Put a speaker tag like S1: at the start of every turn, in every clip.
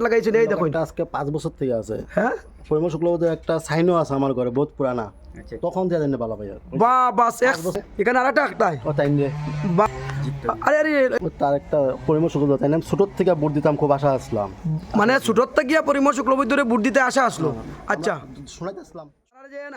S1: লাগাইছেন এই দেখুন
S2: এটা। আজকে পাঁচ বছর থেকে আছে।
S1: হ্যাঁ?
S2: পরিমল শুক্লবদের একটা সাইনও আছে আমার ঘরে বহুত পুরানা।
S3: আচ্ছা।
S2: তখন দিয়ে জানি ভালো ভাই
S1: বা বাস এখানে আর একটা একটাই
S2: ও তাই নিয়ে।
S1: বা আরে আরে
S2: তার একটা পরিমল শুক্লবদ তাই না? ছোটর থেকে বুট দিতাম খুব আশা আসলাম।
S1: মানে ছোটর থেকে পরিমল ধরে বুট দিতে আশা আসলো। আচ্ছা।
S2: শোনাতে আসলাম।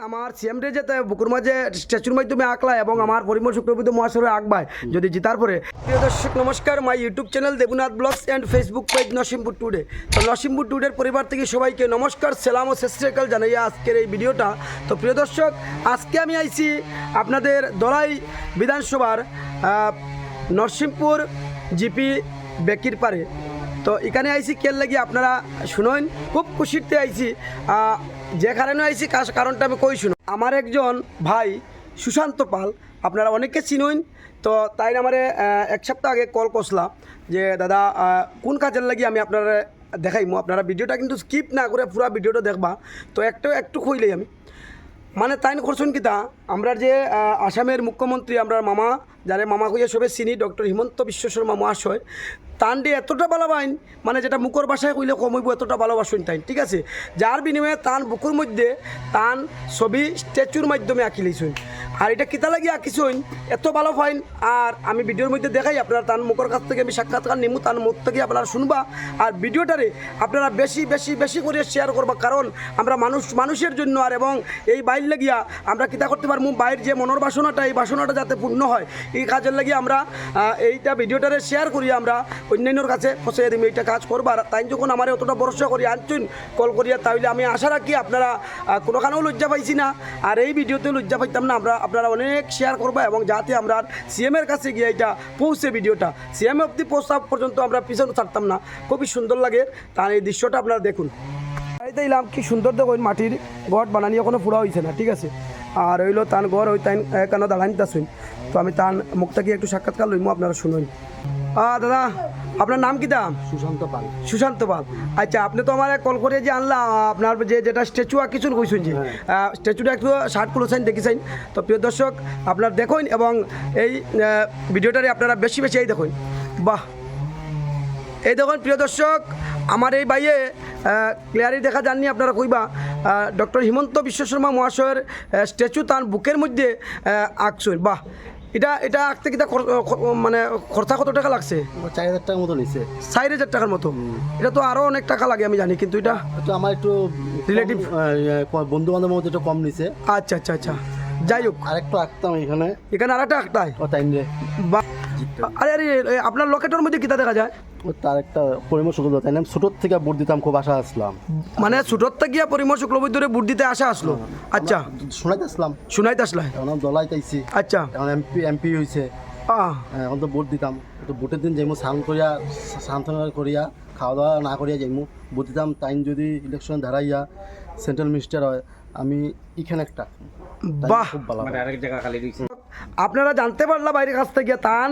S1: আমার সিএম রে যেতে বুকুর মাঝে স্ট্যাচুর মাধ্যমে আঁকলা এবং আমার পরিমল শুক্রবৈদ্য মহাশয় আঁকবায় যদি জিতার পরে। প্রিয় দর্শক, নমস্কার। My YouTube channel Debnath blogs and Facebook page Nasimpur today তো নসিমপুর টুডের পরিবার থেকে সবাইকে নমস্কার, সালাম ও শেষকাল জানাইয়া আজকের এই ভিডিওটা। তো প্রিয় দর্শক, আজকে আমি আইছি আপনাদের দলাই বিধানসভার নরসিংপুর জিপি বেকির পারে তো এখানে আইছি কেল লাগি আপনারা শুনুন? খুব খুশিতে আইছি। যে কারণে আইছি কারণটা আমি কই শুনো? আমার একজন ভাই, সুশান্ত পাল, আপনারা অনেকে চিনুন তো তাই আমারে এক সপ্তাহ আগে কল করছিলাম যে, দাদা কোন কাজের লাগি আমি আপনারা দেখাইমু? আপনারা ভিডিওটা কিন্তু স্কিপ না করে পুরো ভিডিওটা দেখবা। তো একটু একটু কইলেই আমি। মানে তাই করছেন কি তা? আমরা যে আসামের মুখ্যমন্ত্রী, আমরা মামা, যারে মামা কইয়া সবে চিনি, ডক্টর হিমন্ত বিশ্ব শর্মা মহাশয় তান দিয়ে এতটা ভালোবাইন মানে যেটা মুখর ভাষায় কইলে কমইব এতটা ভালোবাসুন তাই ঠিক আছে? যার বিনিময়ে তান বুকুর মধ্যে, তান ছবি স্ট্যাচুর মাধ্যমে আঁকি লইছুন আর এটা কিতা লাগি আঁকিছুন এত ভালো ফাইন। আর আমি ভিডিওর মধ্যে দেখাই আপনারা তান মুখর কাছ থেকে আমি সাক্ষাৎকার নিমু তার মুখ থেকে আপনারা শুনবা। আর ভিডিওটারে আপনারা বেশি বেশি বেশি করে শেয়ার করবা, কারণ আমরা মানুষ, মানুষের জন্য আর এবং এই বাইর লাগিয়া আমরা কিতা করতে পারব? বাইর যে মনের বাসনাটা, এই বাসনাটা যাতে পূর্ণ হয়, এই কাজের লাগি আমরা এইটা ভিডিওটারে শেয়ার করি আমরা অন্যান্যর কাছে ফসে দিম এইটা কাজ করবার তাই যখন আমার অতটা ভরসা করি আনছুন কল করিয়া তাহলে আমি আশা রাখি আপনারা আহ, কোনোখানেও লজ্জা পাইছি না। আর এই ভিডিওতেও লজ্জা পাইতাম না আমরা আপনারা অনেক শেয়ার করবা এবং যাতে আমরা সিএমের কাছে গিয়ে এটা পৌঁছে ভিডিওটা। সিএম অব্দি পৌঁছা পর্যন্ত আমরা পিছনে ছাড়তাম না। খুবই সুন্দর লাগে। তার এই দৃশ্যটা আপনারা দেখুন। বাড়িতে এলাম কি সুন্দর দেখুন মাটির ঘর বানানি এখনও পুরা হয়েছে না ঠিক আছে? আর হইল তান ঘর ওই তাই কেন দাঁড়ানিতে আসুন তো আমি তান মুখ থেকে একটু সাক্ষাৎকার লইমু আপনারা শুনুন। দাদা আপনার নাম কি দাম
S2: সুশান্ত পাল।
S1: সুশান্ত পাল। আচ্ছা আপনি তো আমার কল করে যে আনলাম আপনার যে যেটা স্ট্যাচু আঁকিছুন কইছেন যে স্ট্যাচুটা একটু শার্ট খুলেছেন দেখিছেন তো প্রিয় দর্শক আপনার দেখুন এবং এই ভিডিওটারে আপনারা বেশি বেশি এই দেখুন। বাহ! এই দেখুন প্রিয় দর্শক আমার এই বাইয়ে ক্লিয়ারি দেখা যাননি আপনারা কইবা। ডক্টর হিমন্ত বিশ্ব শর্মা মহাশয়ের স্ট্যাচু তার বুকের মধ্যে আঁকছুন। বাহ! এটা এটা আঁকতে খ- মানে খরচা কত টাকা লাগছে?
S2: চার হাজার টাকার মতো নিছে।
S1: চার হাজার টাকার মতো? এটা তো আরও অনেক টাকা লাগে আমি জানি কিন্তু এটা
S2: একটু আমার একটু
S1: রিলেটিভ
S2: বন্ধু বান্ধবের মধ্যে একটু কম নিছে।
S1: আচ্ছা আচ্ছা আচ্ছা। যাই হোক।
S2: আর একটু আঁকতাম এখানে।
S1: এখানে আর একটা একটাই
S2: ও তাই
S1: বা আরে আরে আপনার লকেটের মধ্যে কিতা দেখা যায়?
S2: তার একটা পরিমল শুক্লবদ তাই না? আমি ছোটোর থেকে ভোট দিতাম খুব আশা আসলাম।
S1: মানে ছোটর গিয়া পরিমল শুক্লবৈদ্যরে বুট দিতে আসা আসলো? আচ্ছা।
S2: শোনাইতে আসলাম।
S1: শুনাইতে আসলাই
S2: এখন আমি দলাই
S1: আচ্ছা।
S2: এখন এমপি এমপি হয়েছে
S1: আহ।
S2: এখন তো ভোট দিতাম। তো ভোটের দিন যাইমু স্নান করিয়া সান্ত্বনা করিয়া খাওয়া দাওয়া না করিয়া যাইমু ভোট দিতাম। টাইম যদি ইলেকশন দাঁড়াইয়া সেন্ট্রাল মিনিস্টার হয় আমি এখানে একটা।
S1: বাহ!
S2: খুব ভালো
S3: মানে আরেক জায়গা খালি দিয়েছে।
S1: আপনারা জানতে পারলাম বাইরে কাছ থেকে তান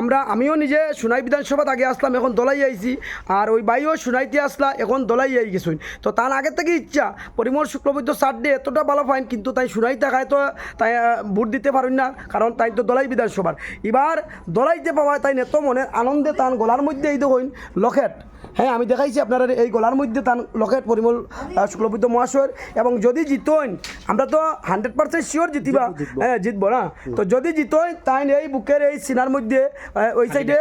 S1: আমরা আমিও নিজে সোনাই বিধানসভাত আগে আসলাম এখন দলাই আইছি। আর ওই বাইও সোনাইতে আসলা এখন দলাই আই গেছুন তো তার আগের থেকে ইচ্ছা পরিমল শুক্লবৈদ্য সার ডে এতটা ভালো পাইন কিন্তু তাই সোনাই টাকায় তো তাই ভোট দিতে পারেন না কারণ তাই তো দলাই বিধানসভার। এবার দলাইতে পাওয়া তাই এত মনে আনন্দে তান গলার মধ্যে এই দেখুন লকেট। হ্যাঁ আমি দেখাইছি আপনারা এই গলার মধ্যে তান লকেট পরিমল শুক্লবৈদ্য মহাশয়ের। এবং যদি জিতোন আমরা তো হান্ড্রেড পার্সেন্ট শিওর জিতিবা। হ্যাঁ জিতবো না? তো যদি জিতোই তাই এই বুকের এই সিনার মধ্যে ওই সাইডে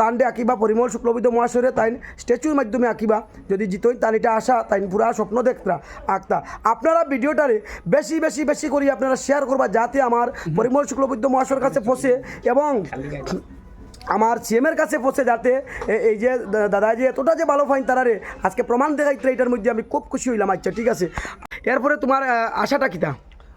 S1: তান্ডে আঁকিবা পরিমল শুক্লবৈদ্য মহাশয়ের তাই স্ট্যাচুর মাধ্যমে আঁকিবা। যদি জিতোই তান এটা আশা তাই পুরা স্বপ্ন দেখতা আঁকতা। আপনারা ভিডিওটারে বেশি বেশি বেশি করি আপনারা শেয়ার করবা যাতে আমার পরিমল শুক্লবৈদ্য মহাশয়ের কাছে পৌঁছে এবং আমার সিএমের কাছে পৌঁছে যাতে এই যে দাদা যে এতটা যে ভালো ফাইন তারারে আজকে প্রমাণ দেখাইতে এটার মধ্যে আমি খুব খুশি হইলাম। আচ্ছা ঠিক আছে। এরপরে তোমার আশাটা কিতা?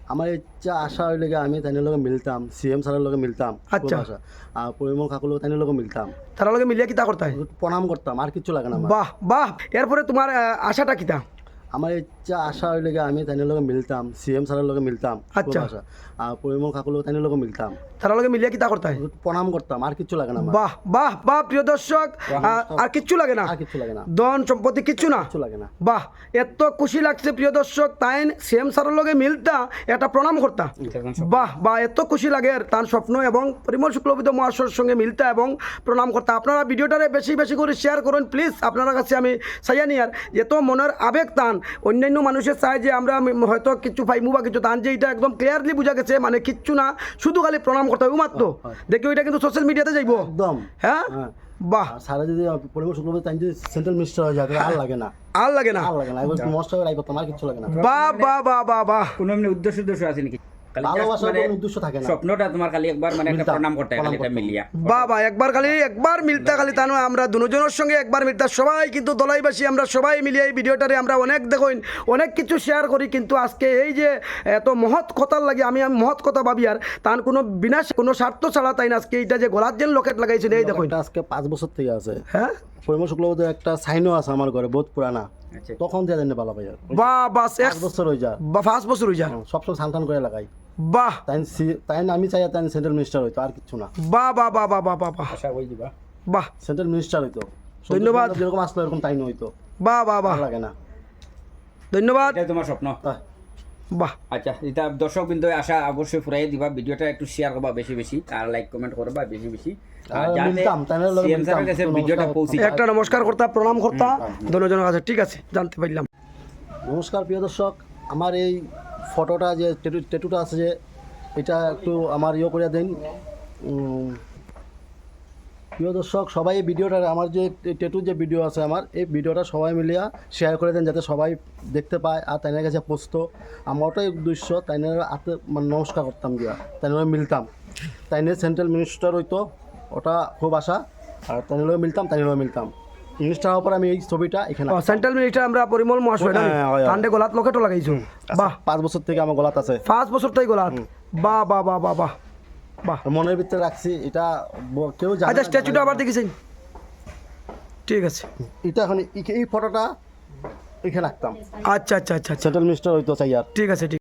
S2: আমার ইচ্ছা আশা হইলে আমি তাইনের লগে মিলতাম সিএম স্যারের লগে মিলতাম
S1: আচ্ছা।
S2: আশা। আর পরিমল কাকুর লগে তাইনের লগে মিলতাম।
S1: তারা লগে মিলিয়ে কিতা করতাম
S2: প্রণাম করতাম আর কিছু লাগে না
S1: বাহ বাহ। এরপরে তোমার আশাটা কিতা?
S2: আমার ইচ্ছা আশা হইলে আমি তাইনের লগে মিলতাম সিএম স্যারের লগে মিলতাম
S1: আচ্ছা।
S2: আশা। আর পরিমল কাকুর লগে তাইনের লগে মিলতাম।
S1: তারা লগে মিলিয়ে কিতা করতে হয়?
S2: প্রণাম করতাম আর কিচ্ছু লাগে না
S1: বাহ বাহ বাহ প্রিয় দর্শক আর কিচ্ছু লাগে না?
S2: আর কিচ্ছু লাগে না।
S1: ধন সম্পত্তি কিচ্ছু না?
S2: কিচ্ছু লাগে না।
S1: বাহ এত খুশি লাগছে প্রিয় দর্শক তাই সেম স্যারের লগে মিলতা এটা প্রণাম করতা। বাহ বাহ এত খুশি লাগে তার স্বপ্ন এবং পরিমল শুক্লবিদ মহাশয়ের সঙ্গে মিলতা এবং প্রণাম করতা। আপনারা ভিডিওটারে বেশি বেশি করে শেয়ার করুন প্লিজ আপনার কাছে আমি চাইয়া নিয়ার এত মনের আবেগ টান অন্যান্য মানুষের সাহায্যে আমরা হয়তো কিছু পাইমু বা কিছু তান যে এটা একদম ক্লিয়ারলি বোঝা গেছে মানে কিচ্ছু না শুধু খালি প্রণাম করতে হবে মাত্র। দেখি ওইটা কিন্তু সোশ্যাল মিডিয়াতে যাইব।
S2: একদম।
S1: হ্যাঁ?
S2: হ্যাঁ।
S1: বাহ।
S2: সারা যদি পরিবেশ শুকনো তাই যদি সেন্ট্রাল মিনিস্টার হয়ে যায় আর লাগে না।
S1: আর লাগে না।
S2: আর লাগে না। মস্ত করতাম আর কিচ্ছু লাগে না।
S1: বাহ বাহ বাহ বাহ বাহ।
S3: কোনো এমনি উদ্দেশ্য উদ্দেশ্য আছে নাকি? মানে
S2: কোনো উদ্দেশ্য থাকে না।
S3: স্বপ্নটা তোমার খালি একবার মানে একটা প্রণাম করতে খালি এটা মিলিয়া।
S1: বাবা একবার খালি একবার মিলতা খালি তা নয় আমরা দুজনের সঙ্গে একবার মিলতা। সবাই কিন্তু দলাইবাসী আমরা সবাই মিলিয়ে এই ভিডিওটারে আমরা অনেক দেখুন অনেক কিছু শেয়ার করি কিন্তু আজকে এই যে এত মহৎ কথার লাগে আমি আমি মহৎ কথা ভাবি আর তার কোনো বিনাশ কোনো স্বার্থ ছাড়া তাই না আজকে এইটা যে গলার যেন লকেট লাগাইছিল এই দেখুন।
S2: আজকে পাঁচ বছর থেকে আছে।
S1: হ্যাঁ?
S2: পরিমল একটা সাইনও আছে আমার ঘরে বহুত পুরানা।
S3: আচ্ছা।
S2: তখন দিয়ে দেন
S1: বা বাস এক
S2: বছর হয়ে যায়
S1: বা পাঁচ বছর হয়ে যা
S2: সবসময় সান্তান করে লাগাই।
S1: বাহ।
S2: তাই তাই আমি চাই তাই সেন্ট্রাল মিনিস্টার হইতো আর কিছু না।
S1: বাহ বাহ বাহ বাহ বাহ বাহ বাহ।
S3: আশা করি দিবা।
S1: বাহ।
S2: সেন্ট্রাল মিনিস্টার হইতো।
S1: ধন্যবাদ।
S2: যেরকম আসলো এরকম তাই হইতো।
S1: বাহ বাহ বাহ।
S2: লাগে না।
S1: ধন্যবাদ।
S3: এটাই তোমার স্বপ্ন।
S1: বাহ।
S3: আচ্ছা এটা দর্শক বিন্দু আশা অবশ্যই ফুরাই দিবা। ভিডিওটা একটু শেয়ার করবা বেশি বেশি আর লাইক কমেন্ট করবা বেশি বেশি।
S1: একটা নমস্কার করতা প্রণাম করতা। দুজনের কাছে ঠিক আছে জানতে পারলাম।
S2: নমস্কার প্রিয় দর্শক। আমার এই ফটোটা যে টেটু টেটুটা আছে যে, এটা একটু আমার ইয়ে করে দিন। প্রিয় দর্শক, সবাই এই ভিডিওটা আমার যে টেটু যে ভিডিও আছে আমার, এই ভিডিওটা সবাই মিলিয়া শেয়ার করে দেন যাতে সবাই দেখতে পায়। আর তাইনের কাছে পোস্ত, আমার ওটাই উদ্দেশ্য, তাইনের হাতে মানে নমস্কার করতাম গিয়া, তাইনের মিলতাম। তাইনের সেন্ট্রাল মিনিস্টার হইতো, ওটা খুব আশা, আর তাইনের মিলতাম তাইনের মিলতাম। মিনিস্টার হওয়ার পর আমি এই ছবিটা এখানে
S1: সেন্ট্রাল মিনিস্টার আমরা পরিমল মহাশয় না
S2: হ্যাঁ,
S1: গলাত লকেটও লাগাইছো বাহ।
S2: পাঁচ বছর থেকে আমার গলাত আছে।
S1: পাঁচ বছর তাই গলাত? বাহ বাহ বাহ বাহ বাহ বাহ।
S2: মনের ভিতরে রাখছি এটা কেউ জানে
S1: আচ্ছা স্ট্যাচুটা আবার দেখেছেন? ঠিক আছে।
S2: এটা এখন এই- ফটোটা এখানে রাখতাম
S1: আচ্ছা আচ্ছা আচ্ছা আচ্ছা।
S2: সেন্ট্রাল মিনিস্টার হইতো চাই আর।
S1: ঠিক আছে ঠিক